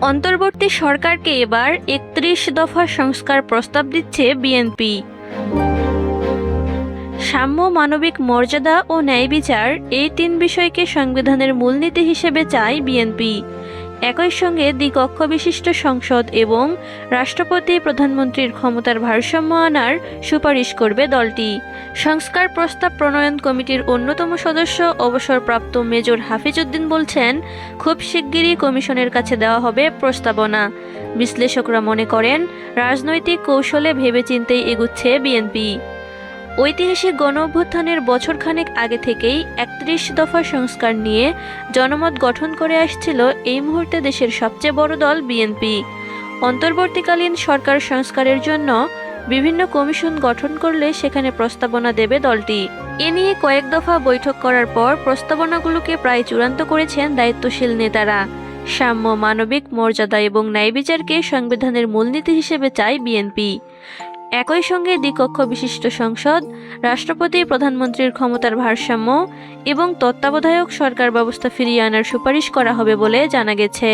অন্তর্বর্তী সরকারকে এবার একত্রিশ দফা সংস্কার প্রস্তাব দিচ্ছে বিএনপি। সাম্য মানবিক মর্যাদা ও ন্যায় বিচার এই তিন বিষয়কে সংবিধানের মূলনীতি হিসেবে চায় বিএনপি। একই সঙ্গে দ্বিকক্ষ বিশিষ্ট সংসদ এবং রাষ্ট্রপতি প্রধানমন্ত্রীর ক্ষমতার ভারসাম্য আনার সুপারিশ করবে দলটি। সংস্কার প্রস্তাব প্রণয়ন কমিটির অন্যতম সদস্য অবসরপ্রাপ্ত মেজর হাফিজউদ্দিন বলছেন, খুব শিগগিরই কমিশনের কাছে দেওয়া হবে প্রস্তাবনা। বিশ্লেষকরা মনে করেন, রাজনৈতিক কৌশলে ভেবেচিন্তেই এগুচ্ছে বিএনপি। ঐতিহাসিক গণ অভ্যুত্থানের বছরখানেক আগে থেকেই একত্রিশ দফা সংস্কার নিয়ে জনমত গঠন করে আসছিল এই মুহূর্তে দেশের সবচেয়ে বড় দল বিএনপি। অন্তর্বর্তীকালীন সরকার সংস্কারের জন্য বিভিন্ন কমিশন গঠন করলে সেখানে প্রস্তাবনা দেবে দলটি। এ নিয়ে কয়েক দফা বৈঠক করার পর প্রস্তাবনাগুলোকে প্রায় চূড়ান্ত করেছেন দায়িত্বশীল নেতারা। সাম্য, মানবিক, মর্যাদা এবং ন্যায় বিচারকে সংবিধানের মূলনীতি হিসেবে চায় বিএনপি। একই সঙ্গে দ্বিকক্ষ বিশিষ্ট সংসদ, রাষ্ট্রপতি, প্রধানমন্ত্রীর ক্ষমতার ভারসাম্য এবং তত্ত্বাবধায়ক সরকার ব্যবস্থা ফিরিয়ে আনার সুপারিশ করা হবে বলে জানা গেছে।